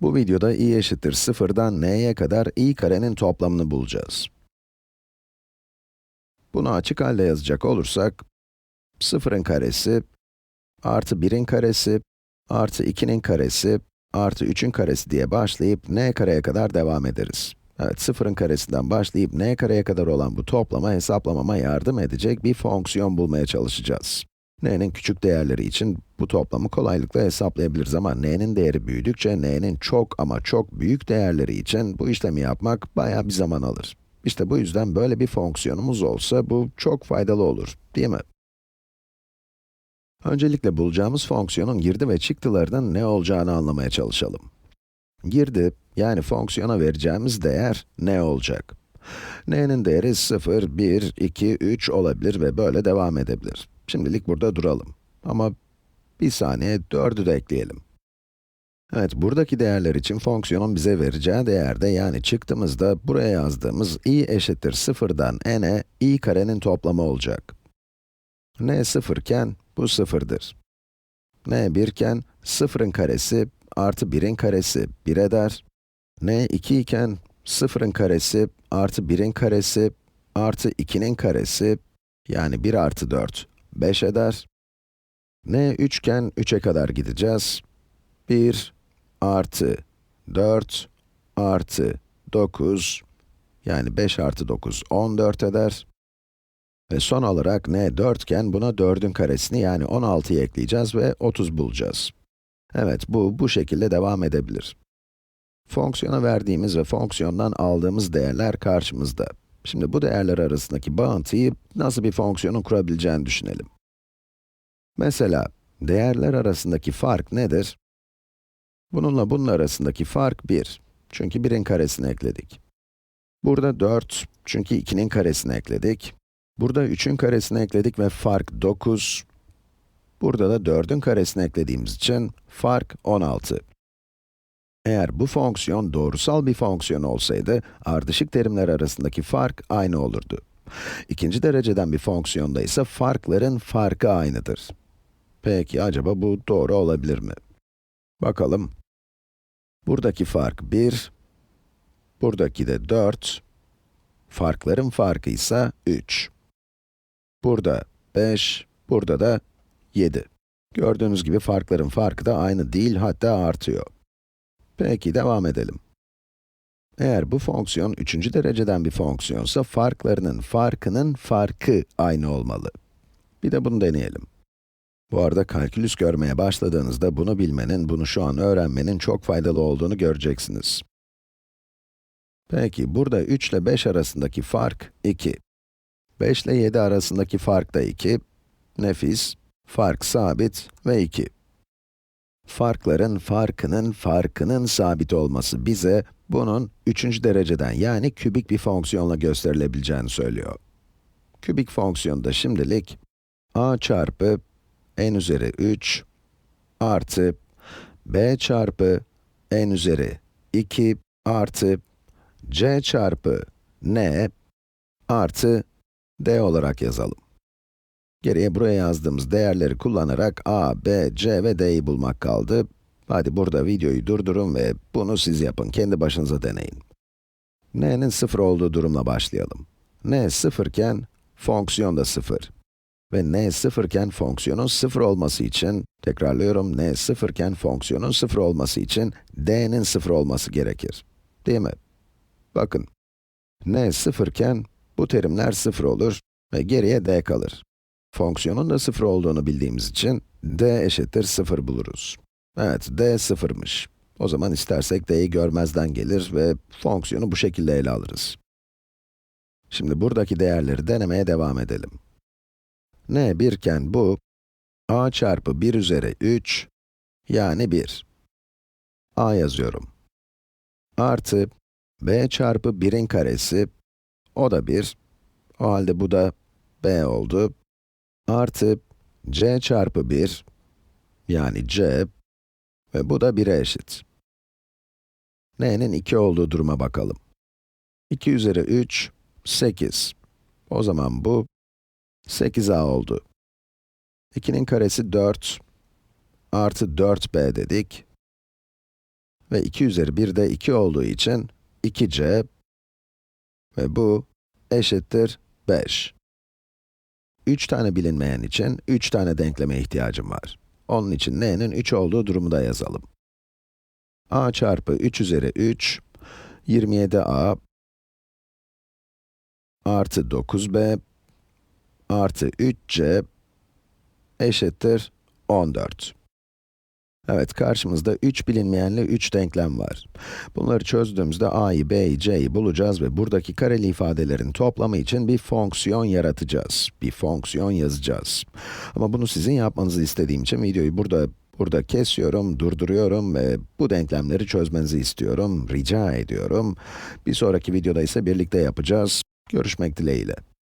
Bu videoda i eşittir 0'dan n'ye kadar i karenin toplamını bulacağız. Bunu açık halde yazacak olursak, 0'ın karesi, artı 1'in karesi, artı 2'nin karesi, artı 3'ün karesi diye başlayıp n kareye kadar devam ederiz. Evet, 0'ın karesinden başlayıp n kareye kadar olan bu toplama hesaplamama yardım edecek bir fonksiyon bulmaya çalışacağız. N'nin küçük değerleri için bu toplamı kolaylıkla hesaplayabiliriz ama n'nin değeri büyüdükçe n'nin çok ama çok büyük değerleri için bu işlemi yapmak bayağı bir zaman alır. İşte bu yüzden böyle bir fonksiyonumuz olsa bu çok faydalı olur, değil mi? Öncelikle bulacağımız fonksiyonun girdi ve çıktılarının ne olacağını anlamaya çalışalım. Girdi, yani fonksiyona vereceğimiz değer ne olacak? n'nin değeri 0, 1, 2, 3 olabilir ve böyle devam edebilir. Şimdilik burada duralım. Ama bir saniye 4'ü de ekleyelim. Evet, buradaki değerler için fonksiyonun bize vereceği değerde yani çıktığımızda buraya yazdığımız i eşittir 0'dan n'e i karenin toplamı olacak. n 0 iken bu 0'dır. n 1 iken 0'ın karesi artı 1'in karesi 1 eder. n 2 iken 0'ın karesi artı 1'in karesi artı 2'nin karesi yani 1 artı 4 5 eder. n 3 iken 3'e kadar gideceğiz. 1 artı 4 artı 9 yani 5 artı 9 14 eder. Ve son olarak n 4 iken buna 4'ün karesini yani 16'yı ekleyeceğiz ve 30 bulacağız. Evet, bu bu şekilde devam edebilir. Fonksiyona verdiğimiz ve fonksiyondan aldığımız değerler karşımızda. Şimdi bu değerler arasındaki bağıntıyı nasıl bir fonksiyonun kurabileceğini düşünelim. Mesela, değerler arasındaki fark nedir? Bununla bunun arasındaki fark 1. Çünkü 1'in karesini ekledik. Burada 4, çünkü 2'nin karesini ekledik. Burada 3'ün karesini ekledik ve fark 9. Burada da 4'ün karesini eklediğimiz için fark 16. Eğer bu fonksiyon doğrusal bir fonksiyon olsaydı, ardışık terimler arasındaki fark aynı olurdu. İkinci dereceden bir fonksiyonda ise farkların farkı aynıdır. Peki acaba bu doğru olabilir mi? Bakalım. Buradaki fark 1, buradaki de 4, farkların farkı ise 3. Burada 5, burada da 7. Gördüğünüz gibi farkların farkı da aynı değil, hatta artıyor. Peki, devam edelim. Eğer bu fonksiyon üçüncü dereceden bir fonksiyonsa, farklarının farkının farkı aynı olmalı. Bir de bunu deneyelim. Bu arada kalkülüs görmeye başladığınızda bunu bilmenin, bunu şu an öğrenmenin çok faydalı olduğunu göreceksiniz. Peki, burada 3 ile 5 arasındaki fark 2. 5 ile 7 arasındaki fark da 2. Nefis, fark sabit ve 2. Farkların farkının farkının sabit olması bize bunun üçüncü dereceden yani kübik bir fonksiyonla gösterilebileceğini söylüyor. Kübik fonksiyonda şimdilik a çarpı n üzeri 3 artı b çarpı n üzeri 2 artı c çarpı n artı d olarak yazalım. Geriye buraya yazdığımız değerleri kullanarak a, b, c ve d'yi bulmak kaldı. Hadi burada videoyu durdurun ve bunu siz yapın, kendi başınıza deneyin. n'nin 0 olduğu durumla başlayalım. n 0 iken fonksiyon da 0. Ve n 0 iken fonksiyonun 0 olması için, tekrarlıyorum, n 0 iken fonksiyonun 0 olması için d'nin 0 olması gerekir. Değil mi? Bakın, n 0 iken bu terimler 0 olur ve geriye d kalır. Fonksiyonun da 0 olduğunu bildiğimiz için d eşittir 0 buluruz. Evet, d 0'mış. O zaman istersek d'yi görmezden gelir ve fonksiyonu bu şekilde ele alırız. Şimdi buradaki değerleri denemeye devam edelim. n 1 iken bu, a çarpı 1 üzeri 3, yani 1. a yazıyorum. Artı, b çarpı 1'in karesi, o da 1. O halde bu da b oldu. Artı, c çarpı 1, yani c, ve bu da 1'e eşit. n'nin 2 olduğu duruma bakalım. 2 üzeri 3, 8. O zaman bu 8a oldu. 2'nin karesi 4, artı 4b dedik. ve 2 üzeri 1 de 2 olduğu için 2c ve bu eşittir 5. 3 tane bilinmeyen için 3 tane denkleme ihtiyacım var. Onun için n'nin 3 olduğu durumu da yazalım. a çarpı 3 üzeri 3, 27a artı 9b artı 3c eşittir 14. Evet, karşımızda 3 bilinmeyenli 3 denklem var. Bunları çözdüğümüzde a'yı, b'yi, c'yi bulacağız ve buradaki kareli ifadelerin toplamı için bir fonksiyon yaratacağız. Bir fonksiyon yazacağız. Ama bunu sizin yapmanızı istediğim için videoyu burada burada kesiyorum, durduruyorum ve bu denklemleri çözmenizi istiyorum, rica ediyorum. Bir sonraki videoda ise birlikte yapacağız. Görüşmek dileğiyle.